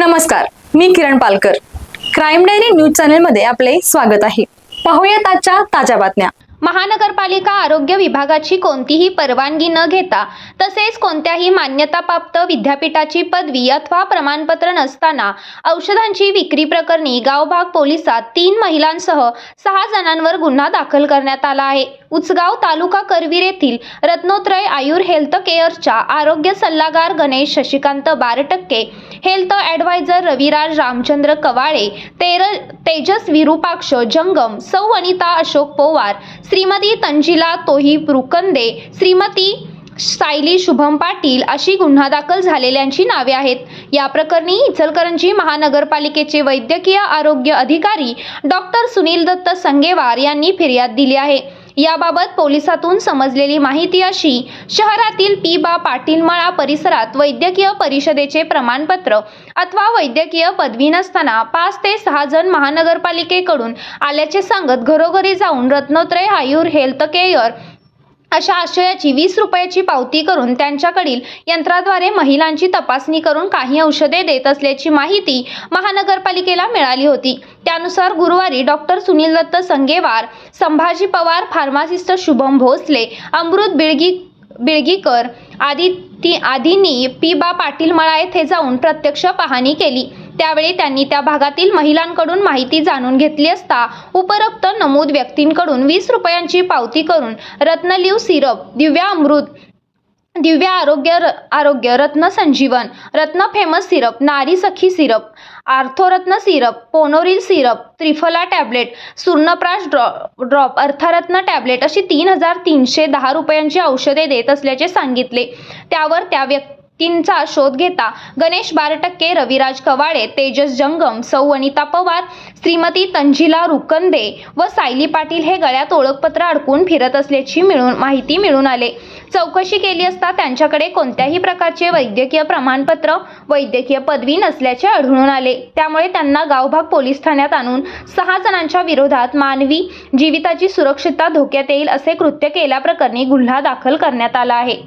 नमस्कार मी Kiran Palkar. Crime diary news चॅनलमध्ये आपले स्वागत आहे. पाहूयात आजच्या ताज्या बातम्या. महानगरपालिका आरोग्य विभागाची कोणतीही परवानगी न घेता तसेच कोणत्याही मान्यताप्राप्त विद्यापीठाची पदवी अथवा प्रमाणपत्र नसताना औषधांची विक्री प्रकरणी गावभाग पोलिसात तीन महिलांसह सहा जणांवर गुन्हा दाखल करण्यात आला आहे. उचगाव तालुका करवीर येथील रत्नोत्रय आयुर हेल्थ केअरच्या आरोग्य सल्लागार गणेश शशिकांत बारटक्के हेल्थ ॲडवायझर रविराज रामचंद्र कवाळे तेर तेजस विरूपाक्ष जंगम सौ वनिता अशोक पोवार श्रीमती तंजिला तोही रुकंदे श्रीमती सायली शुभम पाटील अशी गुन्हा दाखल झालेल्यांची नावे आहेत. या प्रकरणी इचलकरंजी महानगरपालिकेचे वैद्यकीय आरोग्य अधिकारी डॉक्टर सुनील दत्त संगेवार यांनी फिर्याद दिली आहे. याबाबत पोलिसातून समजलेली माहिती अशी शहरातील पी बा पाटीलमाळा परिसरात वैद्यकीय परिषदेचे प्रमाणपत्र अथवा वैद्यकीय पदवी नसताना पाच ते सहा जण महानगरपालिकेकडून आल्याचे सांगत घरोघरी जाऊन रत्नोत्रय आयुर हेल्थ केअर अशा आशयाची वीस रुपयाची पावती करून त्यांच्याकडील यंत्राद्वारे महिलांची तपासणी करून काही औषधे देत असल्याची माहिती महानगरपालिकेला मिळाली होती. त्यानुसार गुरुवारी डॉक्टर सुनील दत्त संगेवार संभाजी पवार फार्मासिस्ट शुभम भोसले अमृत बिळगी बिळगीकर आदी ती आदींनी पी. बा. पाटील मळा येथे जाऊन प्रत्यक्ष पाहणी केली. त्यावेळी त्यांनी त्या भागातील महिलांकडून माहिती जाणून घेतली असता उपरोक्त नमूद व्यक्तींकडून वीस रुपयांची पावती करून रत्नलिव सिरप दिव्या अमृत दिव्य आरोग्य र- आरोग्य रत्न संजीवन Ratna famous syrup Nari Sakhi syrup Orthoratna syrup पोनोरिल syrup Triphala tablet सुर्णप्राश ड्रॉ ड्रॉप अर्थरत्न टॅबलेट अशी तीन हजार तीनशे दहा रुपयांची औषधे देत असल्याचे सांगितले. त्यावर त्या व्यक्तींचा शोध घेता गणेश बारटक्के रविराज कवाळे तेजस जंगम सौ अनिता पवार श्रीमती तंजिला रुकंदे व सायली पाटील हे गळ्यात ओळखपत्र अडकून फिरत असल्याची मिळून माहिती मिळून आले. चौकशी केली असता त्यांच्याकडे कोणत्याही प्रकारचे वैद्यकीय प्रमाणपत्र वैद्यकीय पदवी नसल्याचे आढळून आले. त्यामुळे त्यांना गावभाग पोलीस ठाण्यात आणून सहा जणांच्या विरोधात मानवी जीविताची सुरक्षितता धोक्यात येईल असे कृत्य केल्याप्रकरणी गुन्हा दाखल करण्यात आला आहे.